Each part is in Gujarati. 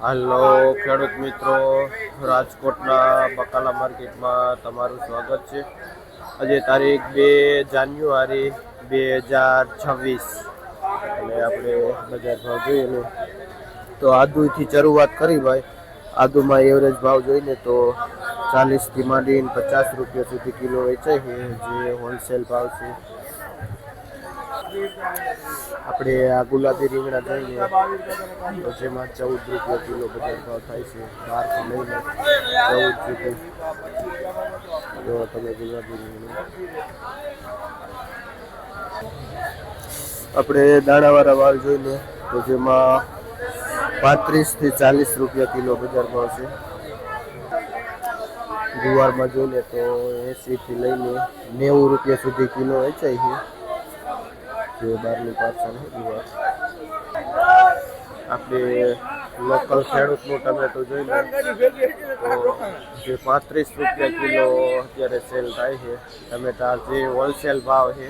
હાલો, ખેડૂત મિત્રો, રાજકોટના બકાલા માર્કેટમાં તમારું સ્વાગત છે. આજે તારીખ બે જાન્યુઆરી બે હજાર છવ્વીસ. અને આપણે બજાર ભાવ જોઈએ તો આદુથી શરૂઆત કરી ભાઈ. આદુમાં એવરેજ ભાવ જોઈને તો ચાલીસથી માંડીને પચાસ રૂપિયા સુધી કિલો વેચાય છે. જે હોલસેલ ભાવ છે આપણે આ ગુલાબી રીંગણા જોઈએ. તો જેમાં ચૌદ રૂપિયા કિલો બજાર ભાવ થાય છે. બારથી લઈને ચૌદ રૂપિયા જો તમે ગુલાબી રીંગણા. આપણે દાણાવાળા વાળ જોઈને, તો જેમાં પાંત્રીસથી ચાલીસ રૂપિયા કિલો બજાર ભાવ છે. ગુવારમાં જોઈને તો એંસીથી લઈને નેવું રૂપિયા સુધી કિલો વેચાય છે. જે બહારનું પાર્સલ છે આપણે લોકલ ખેડૂતનું ટમેટો જોઈને તો જે પાંત્રીસ રૂપિયા કિલો અત્યારે સેલ થાય છે. ટમેટા જે હોલસેલ ભાવ છે,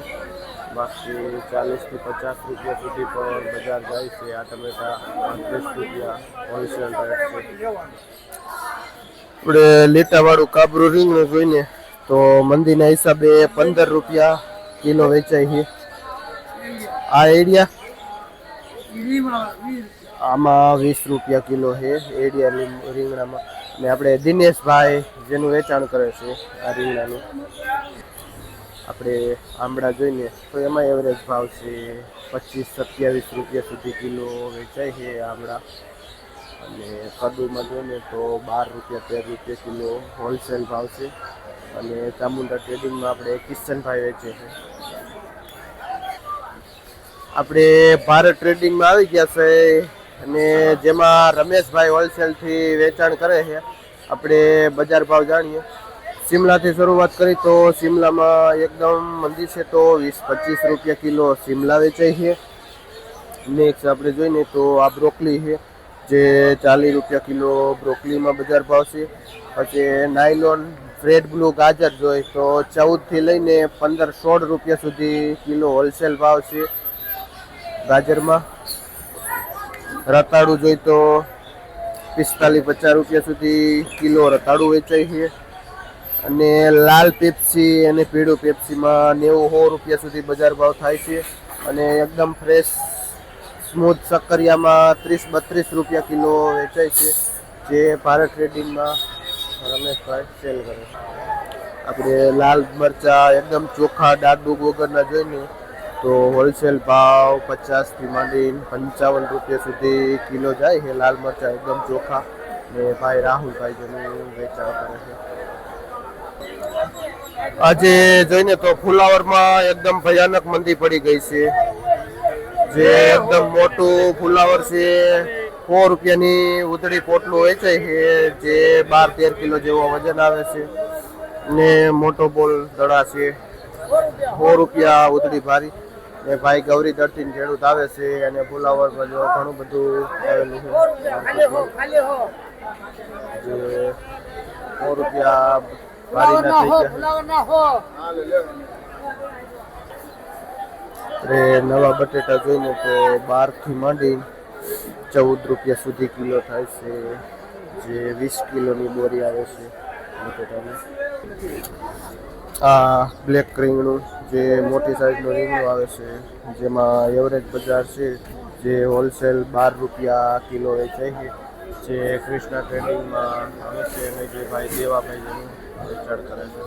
બાકી ચાલીસથી પચાસ રૂપિયા સુધી પણ બજાર જાય છે. આ ટમેટા પાંત્રીસ રૂપિયા હોલસેલ રેટ છે. આપણે લેટાવાળું કાબરું રીંગણું જોઈને, તો મંદીના હિસાબે પંદર રૂપિયા કિલો વેચાય છે. આ એડિયા આમાં વીસ રૂપિયા કિલો છે એડિયા રીંગણામાં. ને આપણે દિનેશભાઈ જેનું વેચાણ કરે છે આ રીંગણાનું. આપણે આમળા જોઈએ તો એમાં એવરેજ ભાવ છે પચીસ સત્યાવીસ રૂપિયા સુધી કિલો વેચાય છે આમળા. અને કદુમાં જોઈએ તો બાર રૂપિયા તેર રૂપિયા કિલો હોલસેલ ભાવ છે. અને ચામુંડા ટ્રેડિંગમાં આપણે કિશનભાઈ વેચે છે. આપણે ભારત ટ્રેડિંગમાં આવી ગયા છે અને જેમાં રમેશભાઈ હોલસેલથી વેચાણ કરે છે. આપણે બજાર ભાવ જાણીએ. શિમલાથી શરૂઆત કરી તો શિમલામાં એકદમ મંદી છે તો વીસ પચીસ રૂપિયા કિલો શિમલા વેચાય છે. નેક્સ્ટ આપણે જોઈને તો આ બ્રોકલી છે, જે ચાલીસ રૂપિયા કિલો બ્રોકલીમાં બજાર ભાવ છે. પછી નાયલોન, રેડ બ્લુ, ગાજર જોઈ તો ચૌદથી લઈને પંદર સોળ રૂપિયા સુધી કિલો હોલસેલ ભાવ છે. ગાજરમાં. રતાળું જોઈ તો પિસ્તાલીસ પચાસ રૂપિયા સુધી કિલો રતાળું વેચાય છે. અને લાલ પેપ્સી અને પીળું પેપ્સીમાં નેવું સો રૂપિયા સુધી બજાર ભાવ થાય છે. અને એકદમ ફ્રેશ સ્મૂથ સક્કરિયામાં ત્રીસ બત્રીસ રૂપિયા કિલો વેચાય છે. જે ભારત ટ્રેડિંગમાં રમેશભાઈ સેલ કરે આપણે લાલ મરચા, એકદમ ચોખ્ખા ડાક વગરના જોઈને તો હોલસેલ ભાવ પચાસથી માંડીને પંચાવન રૂપિયા સુધી કિલો જાય છે. લાલ મરચાં એકદમ ચોખ્ખા ને ભાઈ રાહુલભાઈ જેનું વેચાણ કરે છે. આજે જોઈને તો ફુલાવરમાં એકદમ ભયાનક મંદી પડી ગઈ છે. જે એકદમ મોટું ફુલાવર છે. સો રૂપિયાની ઉતળી પોટલું હોય છે. જે બાર તેર કિલો જેવો વજન આવે છે. ને મોટો બોલ દડા છે. સો રૂપિયા ઉતળી ભારી. ને ભાઈ ગૌરી દળથી ખેડૂત આવે છે અને ફુલાવરમાં જો ઘણું બધું આવેલું છે. સો રૂપિયા ભારી નવા બટેટા જોઈને તો બારથી માંડી ચૌદ રૂપિયા સુધી કિલો થાય છે. જે વીસ કિલોની બોરી આવે છે બટેટાની. આ બ્લેક રીંગણું જે મોટી સાઈઝનું રીંગણું આવે છે, જેમાં એવરેજ બજાર છે, જે હોલસેલ બાર રૂપિયા કિલો વેચાય છે જે ક્રિષ્ના ટ્રેડિંગમાં આવે છે અને જે ભાઈ દેવાભાઈ જેનું વેચાણ કરે છે.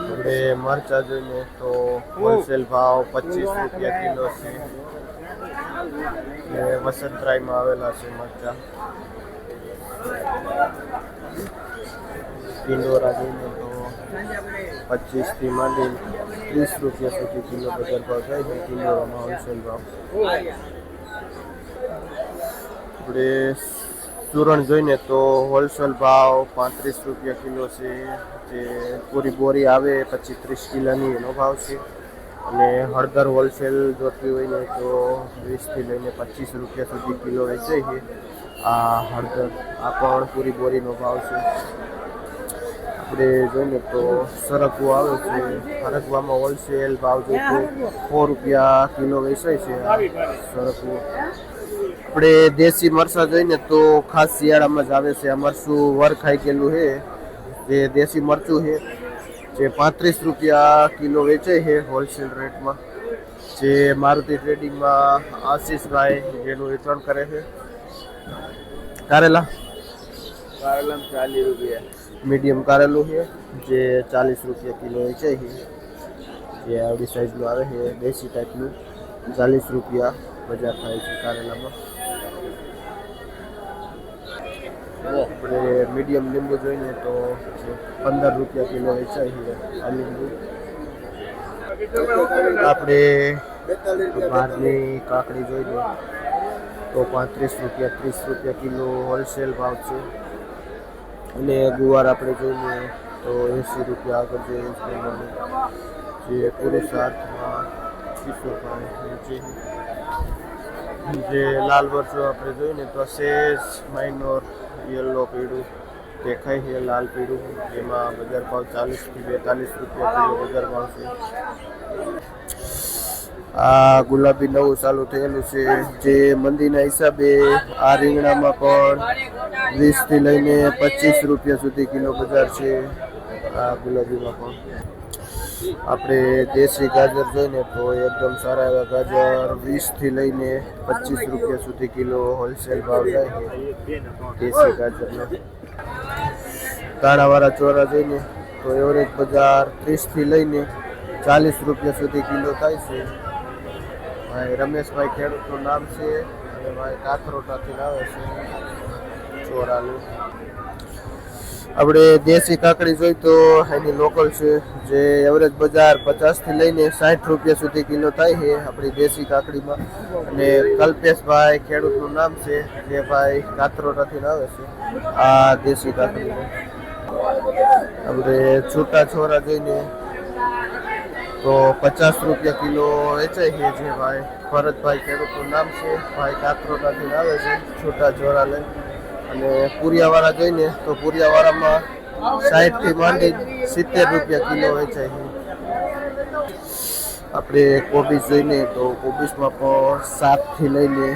આપણે મરચા જોઈને તો હોલસેલ ભાવ પચીસ રૂપિયા કિલો છે. ને વસંતરાયમાં આવેલા છે મરચા. પિંડોરા જોઈને તો પચીસથી માંડી ત્રીસ રૂપિયા સુધી કિલો બજાર ભાવ થાય છે. કિલોમાં હોલસેલ ભાવ. આપણે ચૂરણ જોઈને તો હોલસેલ ભાવ પાંત્રીસ રૂપિયા કિલો છે. જે પૂરી બોરી આવે પછી ત્રીસ કિલોની એનો ભાવ છે. અને હળદર હોલસેલ જોતી હોય ને તો વીસથી લઈને પચીસ રૂપિયા સુધી કિલો વેચાય છે. આ હળદર, આ પણ પૂરી બોરીનો ભાવ છે. આપણે જોઈએ તો સરકવું આવે છે. સરગવામાં હોલસેલ ભાવ જોઈએ તો સો રૂપિયા કિલો વેચાય છે આ આપણે દેશી મરસા જોઈને તો ખાસ શિયાળામાં જ આવે છે. આ મરચું વર ખાઈ ગયેલું છે. જે દેશી મરચું છે, જે પાંત્રીસ રૂપિયા કિલો વેચાય છે હોલસેલ રેટમાં જે મારુતિ ટ્રેડિંગમાં આશીષભાઈ જેનું વેચાણ કરે છે. કારેલા? કારેલા ચાલીસ રૂપિયા. મીડિયમ કારેલું છે, જે ચાલીસ રૂપિયા કિલો વેચાય છે જે આવડી સાઈઝનું આવે છે, દેશી ટાઈપનું ચાલીસ રૂપિયા બજાર થાય છે કારેલામાં. આપણે મીડિયમ લીંબુ જોઈએ તો પંદર રૂપિયા કિલો વેચાય છે આ લીંબુ. આપણે બહારની કાકડી જોઈએ તો પાંત્રીસ રૂપિયા, ત્રીસ રૂપિયા કિલો હોલસેલ ભાવ છે. અને ગુવાર આપણે જોઈએ તો એંસી રૂપિયા આગળ જોઈએ જે પુરુષાર્થમાં કિશોરભાઈ જે લાલ મરચું આપણે જોઈએ તો સેસ માઇનોર યલો પીળું દેખાય છે, લાલ પીળું. જેમાં બજાર ભાવ ચાલીસથી બેતાલીસ રૂપિયા કિલો બજાર ભાવ છે. આ ગુલાબી નવું ચાલુ થયેલું છે. જે મંદીના હિસાબે આ રીંગણામાં પણ વીસથી લઈને પચીસ રૂપિયા સુધી કિલો બજાર છે. આ ગુલાબીમાં પણ. આપણે દેશી ગાજર જોઈને તો એકદમ સારા એવા ગાજર વીસથી લઈને પચીસ રૂપિયા સુધી કિલો હોલસેલ ભાવ જાય છે. દેશી ગાજરના. દાણાવાળા ચોરા જોઈને તો એવરેજ બજાર ત્રીસથી લઈને ચાલીસ રૂપિયા સુધી કિલો થાય છે. ભાઈ રમેશભાઈ ખેડૂતનું નામ છે અને ભાઈ કાથરોટાથી લાવે છે ચોરાનું. આપણે દેશી કાકડી જોઈ તો એની લોકલ છે, જે એવરેજ બજાર પચાસથી લઈને સાઠ રૂપિયા સુધી કિલો થાય છે આપણી દેશી કાકડીમાં. અને કલ્પેશભાઈ ખેડૂતનું નામ છે, જે ભાઈ કાથરોટાથી લાવે છે આ દેશી કાકડી. આપણે છૂટા છોરા જોઈને તો પચાસ રૂપિયા કિલો વેચાય છે જે ભાઈ. ભરતભાઈ ખેડૂતનું નામ છે. ભાઈ કાથરોટાથી આવે છે, છૂટા જોરા લઈ અને પૂરિયાવાળા જોઈને તો પૂરિયાવાળામાં સાઠથી માંડી સિત્તેર રૂપિયા કિલો વેચાય છે. આપણે કોબીજ જોઈને તો કોબીજમાં પણ સાતથી લઈને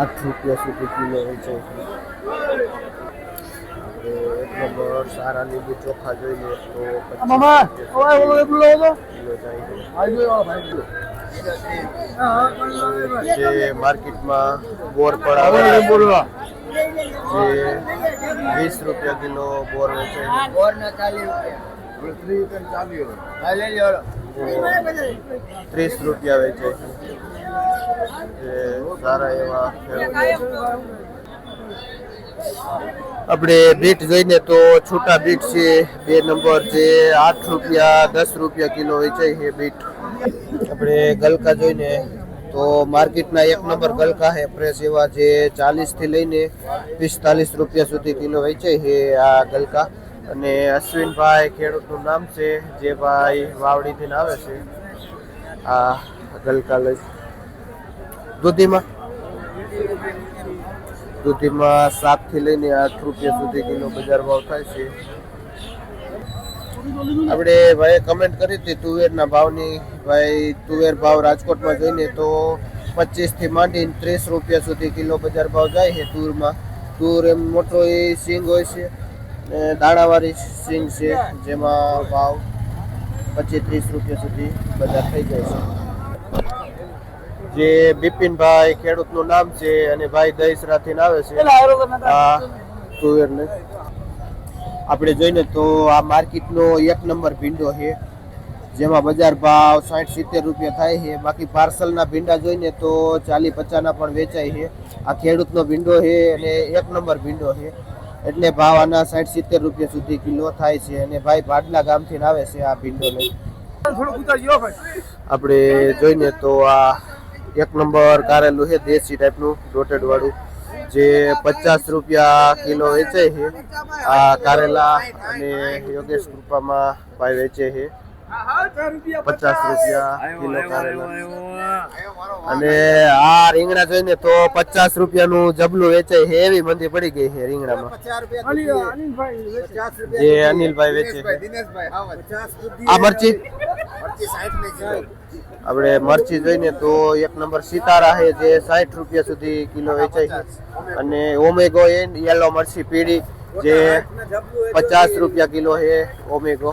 આઠ રૂપિયા સુધી કિલો વેચાય છે. એક સારા લીંબુ ચોખા જોઈએ તો જે માર્કેટમાં બોર પણ આવે જે વીસ રૂપિયા કિલો બોર વેચે બોર ના ચાલી રૂપિયા. ત્રીસ રૂપિયા વેચે સારા એવા ખેડૂતો આપણે બીટ જોઈને તો છૂટા બીટ છે, બે નંબર જે આઠ રૂપિયા, દસ રૂપિયા કિલો વેચાય છે બીટ. આપણે ગલકા જોઈને તો માર્કેટના એક નંબર ગલકા છે ફ્રેશ એવા જે ચાલીસથી લઈને પિસ્તાલીસ રૂપિયા સુધી કિલો વેચાય છે આ ગલકા. અને અશ્વિનભાઈ ખેડૂતનું નામ છે, જે ભાઈ વાવડીથી આવે છે, આ ગલકા લઈ. દૂધીમાં? દૂધીમાં સાતથી લઈને આઠ રૂપિયા સુધી કિલો બજાર ભાવ થાય છે. આપણે ભાઈ કમેન્ટ કરી હતી તુવેરના ભાવની. ભાઈ, તુવેર ભાવ રાજકોટમાં જોઈને તો પચીસથી માંડીને ત્રીસ રૂપિયા સુધી કિલો બજાર ભાવ જાય છે તુરમાં. તુર એમ મોટો એ સિંગ હોય છે દાણાવાળી સિંગ છે જેમાં ભાવ પચીસ, ત્રીસ રૂપિયા સુધી બજાર થઈ જાય છે. જે બિપિનભાઈ ખેડૂતનું નામ છે અને ભાઈ દહીસરાથી આવે છે. તુવેરને. આપણે જોઈને તો આ માર્કેટનો એક નંબર ભીંડો છે જેમાં બજાર ભાવ સાઠ સિત્તેર રૂપિયા થાય છે. બાકી પાર્સલના ભીંડા જોઈને તો ચાલી પચાસના પણ વેચાય છે. આ ખેડૂતનો ભીંડો છે અને એક નંબર ભીંડો છે. એટલે ભાવ આના સાઠ સિત્તેર રૂપિયા સુધી કિલો થાય છે અને ભાઈ ભાડલા ગામથી આવે છે આ ભીંડો લઈ આપણે જોઈને તો આ એક નંબર કારેલું છે દેશી ટાઈપનું રોટેડ વાળું. જે પચાસ રૂપિયા કિલો વેચાય છે. આ કારેલા અને યોગેશ કૃપામાં ભાઈ વેચે છે. પચાસ રૂપિયા કિલો કારેલા. અને આ રીંગણા જોઈને તો પચાસ રૂપિયાનું જબલું વેચાય છે એવી મંદી પડી ગઈ છે રીંગણામાં. જે અનિલભાઈ વેચે આ મરચી? આપણે મરચી જોઈને તો એક નંબર સિતારા છે જે સાઠ રૂપિયા સુધી કિલો વેચાય છે. અને ઓમેગો એન યલો મરચી પીળી જે પચાસ રૂપિયા કિલો છે ઓમેગો.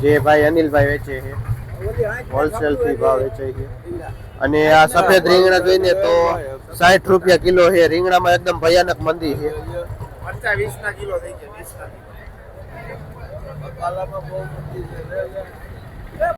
જે ભાઈ અનિલભાઈ વેચે છે. હોલસેલથી ભાવ વેચાય છે. અને આ સફેદ રીંગણા જોઈને તો સાઠ રૂપિયા કિલો છે. રીંગણામાં એકદમ ભયાનક મંદી છે. કિલો થઈ ગયા